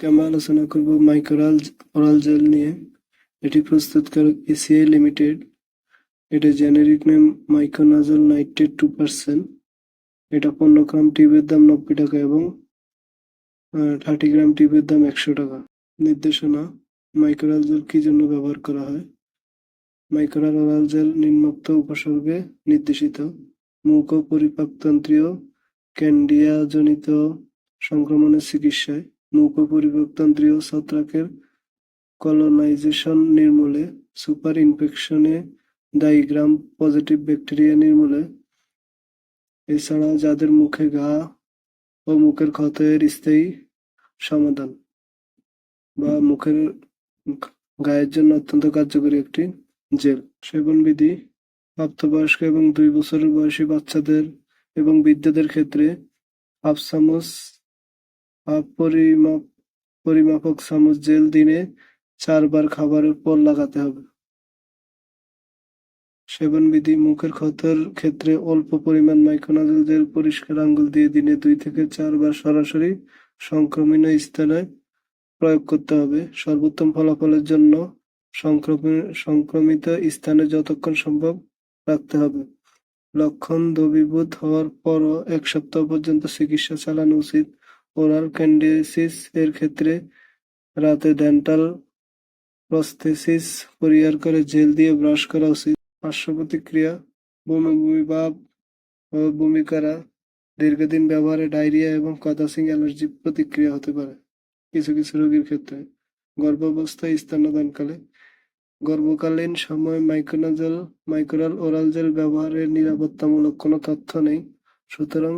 আজকে আমরা আলোচনা করব মাইক্রোরাল অরাল জেল নিয়ে। এটি প্রস্তুতকারক এসিআই লিমিটেড। এটা generic name miconazole nitrate two percent. এটা পনেরো গ্রাম টিউবের দাম নব্বই টাকা এবং থার্টি গ্রাম টিউবের দাম একশো টাকা। নির্দেশনা, মাইক্রোরাল জেল কি জন্য ব্যবহার করা হয়? মাইক্রোরাল অরাল জেল নিম্নোক্ত উপসর্গে নির্দেশিত। মুখ পরিপাকতন্ত্রীয় ক্যান্ডিয়াজনিত সংক্রমণের চিকিৎসায়। ও পরিপাকতন্ত্রীয় ছত্রাকের কলোনাইজেশন নির্মূলে সুপার ইনফেকশনে দায়ী গ্রাম পজিটিভ ব্যাকটেরিয়া নির্মূলে। এছাড়া যাদের মুখে ঘা ও মুখের ক্ষতের স্থায়ী সমাধান বা মুখের গায়ের জন্য অত্যন্ত কার্যকরী একটি জেল। সেবন বিধি প্রাপ্তবয়স্ক এবং দুই বছরের বয়সী বাচ্চাদের এবং বৃদ্ধদের ক্ষেত্রে হাফ চামচ পরিমাপ পরিমাপক চামচ জেল দিনে চারবার খাবারের পর লাগাতে হবে। সেবন বিধি মুখের ক্ষতের ক্ষেত্রে অল্প পরিমাণ মাইক্রোনাজল জেল পরিষ্কার আঙ্গুল দিয়ে দিনে দুই থেকে চারবার সরাসরি সংক্রমিত স্থানে প্রয়োগ করতে হবে। সর্বোত্তম ফলাফলের জন্য সংক্রমি- সংক্রমিত স্থানে যতক্ষণ সম্ভব রাখতে হবে। লক্ষণ দ্রবীভূত হওয়ার পরও এক সপ্তাহ পর্যন্ত চিকিৎসা চালানো উচিত। ওরাল ক্যান্ডিসিস এর ক্ষেত্রে রাতে ডেন্টাল প্রস্থেসিস পরিহার করে জেল দিয়ে ব্রাশ করা উচিত। পার্শ্ব প্রতিক্রিয়া বমি বমি ভাব ও বমি করা দীর্ঘদিন ব্যবহারে ডায়রিয়া এবং কদাসিং অ্যালার্জি প্রতিক্রিয়া হতে পারে। কিছু কিছু রোগীর ক্ষেত্রে গর্ভাবস্থায় স্তন্যদানকালে গর্ভকালীন সময় মাইক্রোরাল ওরাল জেল ব্যবহারের নিরাপত্তামূলক কোনো তথ্য নেই। সুতরাং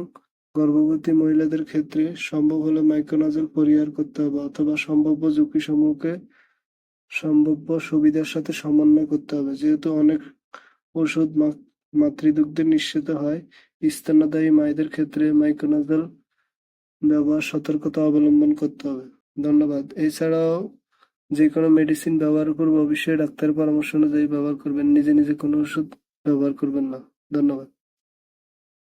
গর্ভবতী মহিলাদের ক্ষেত্রে সম্ভব হলে মাইক্রোনাজল পরিহার করতে হবে অথবা সম্ভাব্য ঝুঁকিসমূহকে সম্ভাব্য সুবিধার সাথে সমন্বয় করতে হবে। যেহেতু অনেক ওষুধ মাতৃদুগ্ধে নিঃসৃত হয়, স্তন্যদায়ী মায়েদের ক্ষেত্রে মাইক্রোনাজল ব্যবহার সতর্কতা অবলম্বন করতে হবে। ধন্যবাদ। এছাড়াও যে কোনো মেডিসিন ব্যবহার করব, অবশ্যই ডাক্তারের পরামর্শ অনুযায়ী ব্যবহার করবেন। নিজে নিজে কোনো ওষুধ ব্যবহার করবেন না। ধন্যবাদ।